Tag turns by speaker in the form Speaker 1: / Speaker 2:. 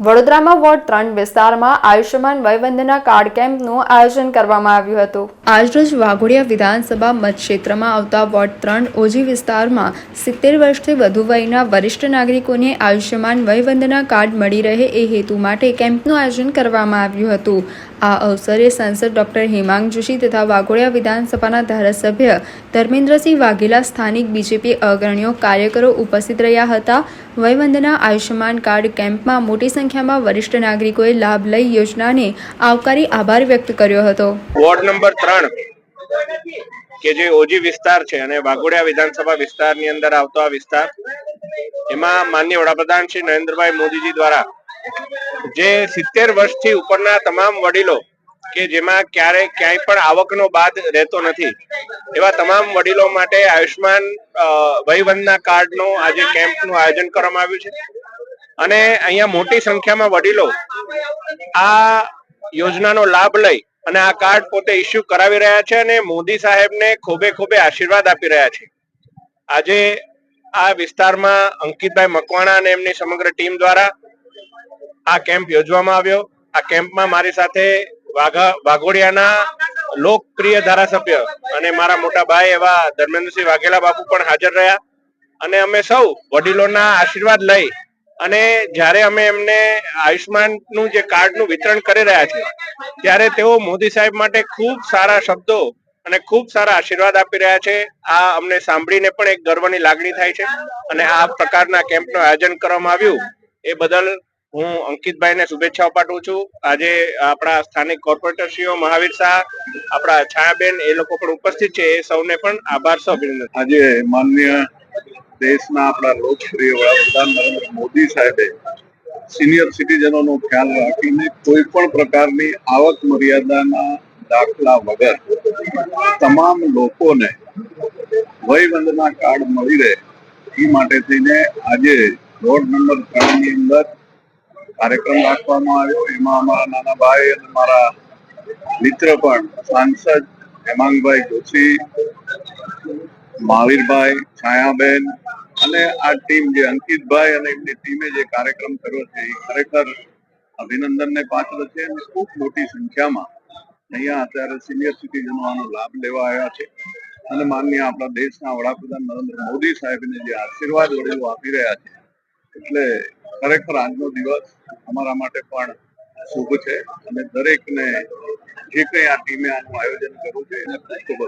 Speaker 1: વડોદરામાં વોર્ડ ત્રણ વિસ્તારમાં આયુષ્યમાન વયવંદના કાર્ડ કેમ્પનું આયોજન કરવામાં આવ્યું હતું. આજરોજ વાઘોડિયા વિધાનસભા મતક્ષેત્રમાં આવતા વોર્ડ ત્રણ ઓજી વિસ્તારમાં સિત્તેર વર્ષથી વધુ વયના વરિષ્ઠ નાગરિકોને આયુષ્યમાન વયવંદના કાર્ડ મળી રહે એ હેતુ માટે કેમ્પનું આયોજન કરવામાં આવ્યું હતું. આ અવસરે સાંસદ ડોક્ટર હેમાંગ જોશી તથા વાઘોડિયા વિધાનસભાના ધારાસભ્ય ધર્મેન્દ્રસિંહ વાઘેલા સ્થાનિક બીજેપી અગ્રણીઓ કાર્યકરો ઉપસ્થિત રહ્યા હતા. વયવંદના આયુષ્યમાન કાર્ડ કેમ્પમાં મોટી સંખ્યામાં વરિષ્ઠ નાગરિકોએ લાભ લઈ યોજનાને આવકારી આભાર વ્યક્ત કર્યો હતો.
Speaker 2: વોર્ડ નંબર ત્રણ, કે જે ઓજી વિસ્તાર છે અને વાઘોડિયા વિધાનસભા વિસ્તારની અંદર આવતો આ વિસ્તાર, એમાં માન્ય વડાપ્રધાન શ્રી નરેન્દ્રભાઈ મોદીજી દ્વારા જે સિત્તેર વર્ષથી ઉપરના તમામ વડીલો કે જેમાં ક્યારે ક્યાંય પણ આવકનો બાદ રહેતો નથી, એવા તમામ વડીલો માટે આયુષ્માન વયવંદના કાર્ડનો આજે કેમ્પનું આયોજન કરવામાં આવ્યું છે. અને અહીંયા મોટી સંખ્યામાં વડીલો આ યોજનાનો લાભ લઈ અને આ કાર્ડ પોતે ઇસ્યુ કરાવી રહ્યા છે અને મોદી સાહેબને ખોબે ખોબે આશીર્વાદ આપી રહ્યા છે. આજે આ વિસ્તારમાં અંકિતભાઈ મકવાણા અને એમની સમગ્ર ટીમ દ્વારા આ કેમ્પ યોજવામાં આવ્યો. આ કેમ્પમાં મારી સાથે વાઘા, વાઘોડિયાના લોકપ્રિય ધારાસભ્ય અને મારા મોટા ભાઈ એવા ધર્મેન્દ્રસિંહ વાઘેલા બાપુ પણ હાજર રહ્યા. અને અમે સૌ વડીલોના આશીર્વાદ લઈ અને જ્યારે અમે એમને આયુષ્માનનું જે કાર્ડનું વિતરણ કરી રહ્યા છે ત્યારે તેઓ મોદી સાહેબ માટે ખૂબ સારા શબ્દો અને ખૂબ સારા આશીર્વાદ આપી રહ્યા છે. આ અમને સાંભળીને પણ એક ગર્વની લાગણી થાય છે. અને આ પ્રકારના કેમ્પનું આયોજન કરવામાં આવ્યું. એ બદલ હું અંકિતભાઈને શુભેચ્છાઓ પાઠવું છું. આજે આપણા સ્થાનિક કોર્પોરેટરશ્રીઓ મહાવીર શાહ, આપણા છાયાબેન એ લોકો પણ ઉપસ્થિત છે. એ સૌને પણ આભાર સૌ અભિનંદન.
Speaker 3: આજે માન્ય દેશના આપણા લોકપ્રિય વડાપ્રધાન નરેન્દ્ર મોદી સાહેબે સિનિયર સિટીઝનોનો ખ્યાલ રાખીને કોઈ પણ પ્રકારની આવક મર્યાદાના દાખલા વગર તમામ લોકોને વયવંદના કાર્ડ મળી રહે. એ માટે થઈને આજે રોડ નંબર ત્રણની અંદર કાર્યક્રમ રાખવામાં આવ્યો. એમાં અમારા નાના ભાઈ અને મારા મિત્ર પણ, સાંસદ હેમાંગભાઈ જોશી, મહાવીરભાઈ છાયાબેન અને આ ટીમ જે અંકિતભાઈ અને એમની ટીમે જે કાર્યક્રમ કર્યો છે, એ ખરેખર અભિનંદનને પાત્ર છે અને ખૂબ મોટી સંખ્યામાં અહીંયા અત્યારે સિનિયર સિટીઝનો આનો લાભ લેવા આવ્યા છે. અને માનનીય આપણા દેશના વડાપ્રધાન નરેન્દ્ર મોદી સાહેબને જે આશીર્વાદ વડીલો આપી રહ્યા છે, એટલે ખરેખર આજનો દિવસ અમારા માટે પણ શુભ છે. અને દરેકને જે કંઈ આ ટીમે આનું આયોજન કર્યું છે, એને ખૂબ ખૂબ